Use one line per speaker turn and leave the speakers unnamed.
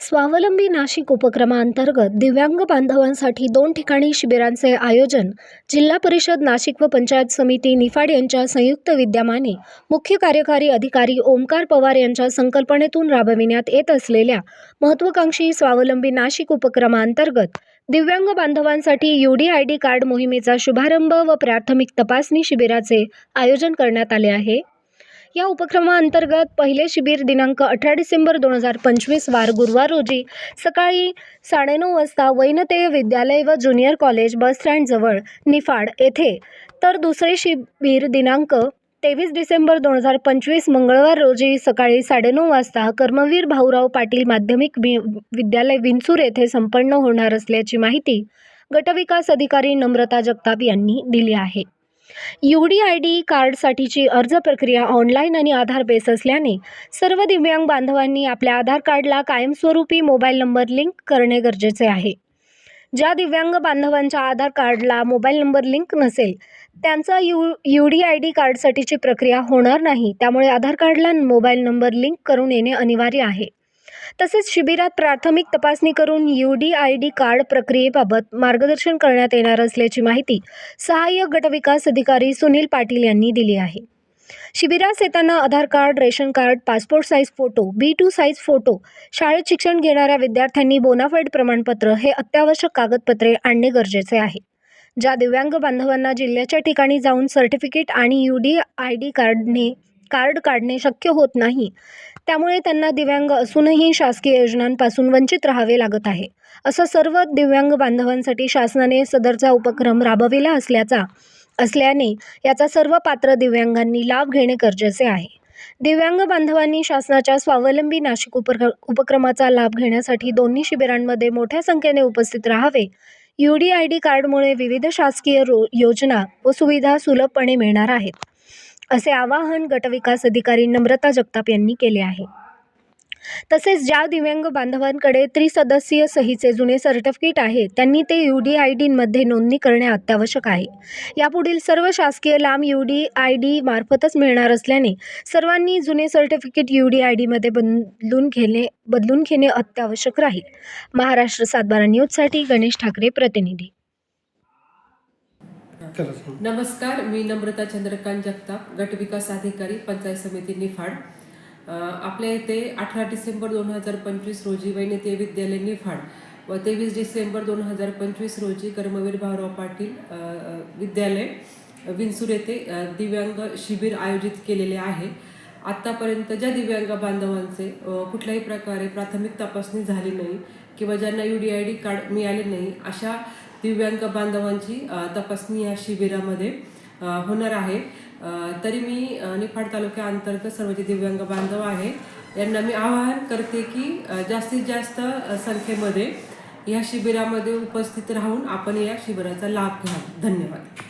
स्वावलंबी नाशिक उपक्रमाअंतर्गत दिव्यांग बांधवांसाठी दोन ठिकाणी शिबिरांचे आयोजन जिल्हा परिषद नाशिक व पंचायत समिती निफाड यांच्या संयुक्त विद्यमाने मुख्य कार्यकारी अधिकारी ओमकार पवार यांच्या संकल्पनेतून राबविण्यात येत असलेल्या महत्त्वाकांक्षी स्वावलंबी नाशिक उपक्रमाअंतर्गत दिव्यांग बांधवांसाठी U D I D card मोहिमेचा शुभारंभ व प्राथमिक तपासणी शिबिराचे आयोजन करण्यात आले आहे. या उपक्रमाअंतर्गत पहिले शिबिर दिनांक अठरा डिसेंबर दोन हजार पंचवीस वार गुरुवार रोजी सकाळी साडेनऊ वाजता वैनतेय विद्यालय व ज्युनियर कॉलेज बस स्टँडजवळ निफाड येथे. तर दुसरे शिबिर दिनांक तेवीस डिसेंबर दोन हजार पंचवीस मंगळवार रोजी सकाळी साडेनऊ वाजता कर्मवीर भाऊराव पाटील माध्यमिक वि विद्यालय विंचूर येथे संपन्न होणार असल्याची माहिती गटविकास अधिकारी नम्रता जगताप यांनी दिली आहे. यू डी आय डी कार्डसाठीची अर्ज प्रक्रिया ऑनलाईन आणि आधार बेस असल्याने सर्व दिव्यांग बांधवांनी आपल्या आधार कार्डला कायमस्वरूपी मोबाईल नंबर लिंक करणे गरजेचे आहे. ज्या दिव्यांग बांधवांच्या आधार कार्डला मोबाईल नंबर लिंक नसेल त्यांचा U U D I D कार्डसाठीची प्रक्रिया होणार नाही त्यामुळे आधार कार्डला मोबाईल नंबर लिंक करून येणे अनिवार्य आहे. तसेच शिबिरात प्राथमिक तपासणी करून U D I D card प्रक्रियेबाबत मार्गदर्शन करण्यात येणार असल्याची माहिती सहाय्यक गटविकास अधिकारी सुनील पाटील यांनी दिली आहे. शिबिरास येताना Aadhaar card ration card passport size photo B two size photo शाळेत शिक्षण घेणाऱ्या विद्यार्थ्यांनी बोनाफाईड प्रमाणपत्र हे अत्यावश्यक कागदपत्रे आणणे गरजेचे आहे. ज्या दिव्यांग बांधवांना जिल्ह्याच्या ठिकाणी जाऊन सर्टिफिकेट आणि यू डी आय डी कार्डने कार्ड काढणे शक्य होत नाही. त्यामुळे त्यांना दिव्यांग असूनही शासकीय योजनांपासून वंचित राहावे लागत आहे. असं सर्व दिव्यांग बांधवांसाठी शासनाने सदरचा उपक्रम राबविला असल्याचा असल्याने याचा सर्व पात्र दिव्यांगांनी लाभ घेणे गरजेचे आहे. दिव्यांग बांधवांनी शासनाच्या स्वावलंबी नाशिक उपक्र उपक्रमाचा लाभ घेण्यासाठी दोन्ही शिबिरांमध्ये मोठ्या संख्येने उपस्थित राहावे. यू डी आय डी कार्डमुळे विविध शासकीय रो योजना व सुविधा सुलभपणे मिळणार आहेत. असे आवाहन गटविकास अधिकारी नम्रता जगताप यांनी केले आहे. तसेच ज्या दिव्यांग बांधवांकडे त्रिसदस्यीय सहीचे जुने सर्टिफिकेट आहे त्यांनी ते यू डी आय डीमध्ये नोंदणी करणे अत्यावश्यक आहे. यापुढील सर्व शासकीय लांब यू डी आय डी मार्फतच मिळणार असल्याने सर्वांनी जुने सर्टिफिकेट यू डी आय डीमध्ये बदलून घेणे बदलून घेणे अत्यावश्यक राहील. महाराष्ट्र सातबारा न्यूजसाठी गणेश ठाकरे प्रतिनिधी.
नमस्कार मी नम्रता चंद्रकांत जगताप गट विकास अधिकारी पंचायत समिती निफाड. आपल्या इथे अठरा डिसेंबर दोन हजार पंचवीस रोजी वैनितीय विद्यालय निफाड व तेवीस डिसेंबर दोन हजार पंचवीस रोजी कर्मवीर भाऊराव पाटील विद्यालय विंचूर येथे दिव्यांग शिबिर आयोजित केलेले आहे. आत्तापर्यंत ज्या दिव्यांग बांधवांचे कुठल्याही प्रकारे प्राथमिक तपासणी झाली नाही किंवा ज्यांना U D I D card मिळाले नाही अशा दिव्यांग बांधवांची तपासणी या शिबिरामध्ये होणार आहे. तरी मी निफाड तालुक्याअंतर्गत सर्व जे दिव्यांग बांधव आहे यांना मी आवाहन करते की जास्तीत जास्त संख्येमध्ये या शिबिरामध्ये उपस्थित राहून आपण या शिबिराचा लाभ घ्या धन्यवाद.